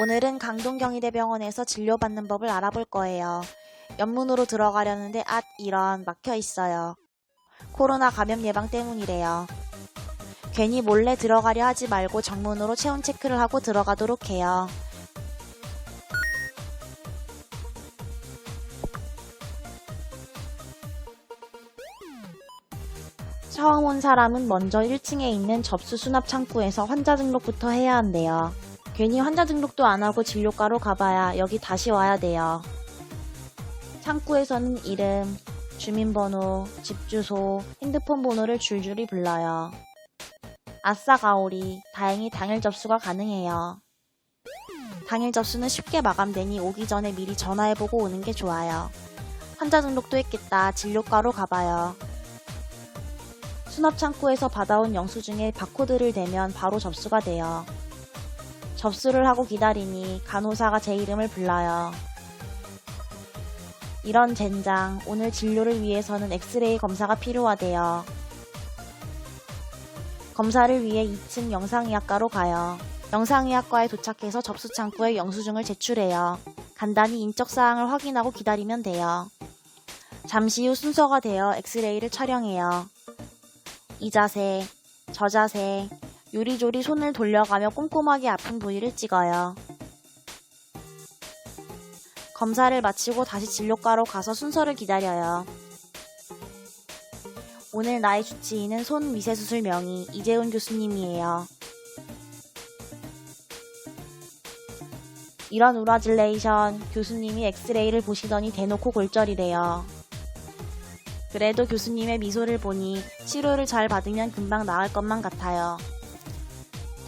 오늘은 강동경희대병원에서 진료받는 법을 알아볼 거예요. 연문으로 들어가려는데 앗 이런 막혀 있어요. 코로나 감염 예방 때문이래요. 괜히 몰래 들어가려 하지 말고 정문으로 체온 체크를 하고 들어가도록 해요. 처음 온 사람은 먼저 1층에 있는 접수 수납 창구에서 환자 등록부터 해야 한대요. 괜히 환자 등록도 안 하고 진료과로 가봐야 여기 다시 와야 돼요. 창구에서는 이름, 주민번호, 집 주소, 핸드폰 번호를 줄줄이 불러요. 아싸 가오리, 다행히 당일 접수가 가능해요. 당일 접수는 쉽게 마감되니 오기 전에 미리 전화해보고 오는 게 좋아요. 환자 등록도 했겠다. 진료과로 가봐요. 수납 창구에서 받아온 영수증에 바코드를 대면 바로 접수가 돼요. 접수를 하고 기다리니 간호사가 제 이름을 불러요. 이런 젠장, 오늘 진료를 위해서는 엑스레이 검사가 필요하대요. 검사를 위해 2층 영상의학과로 가요. 영상의학과에 도착해서 접수 창구에 영수증을 제출해요. 간단히 인적사항을 확인하고 기다리면 돼요. 잠시 후 순서가 되어 엑스레이를 촬영해요. 이 자세, 저 자세, 요리조리 손을 돌려가며 꼼꼼하게 아픈 부위를 찍어요. 검사를 마치고 다시 진료과로 가서 순서를 기다려요. 오늘 나의 주치의는 손 미세수술 명의 이재훈 교수님이에요. 이런 우라질레이션 교수님이 엑스레이를 보시더니 대놓고 골절이래요. 그래도 교수님의 미소를 보니 치료를 잘 받으면 금방 나을 것만 같아요.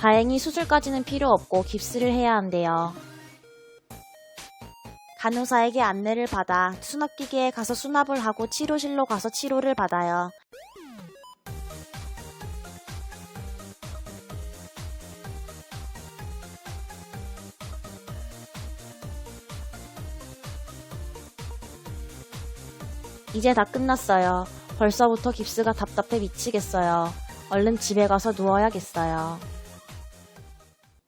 다행히 수술까지는 필요 없고 깁스를 해야 한대요. 간호사에게 안내를 받아 수납기계에 가서 수납을 하고 치료실로 가서 치료를 받아요. 이제 다 끝났어요. 벌써부터 깁스가 답답해 미치겠어요. 얼른 집에 가서 누워야겠어요.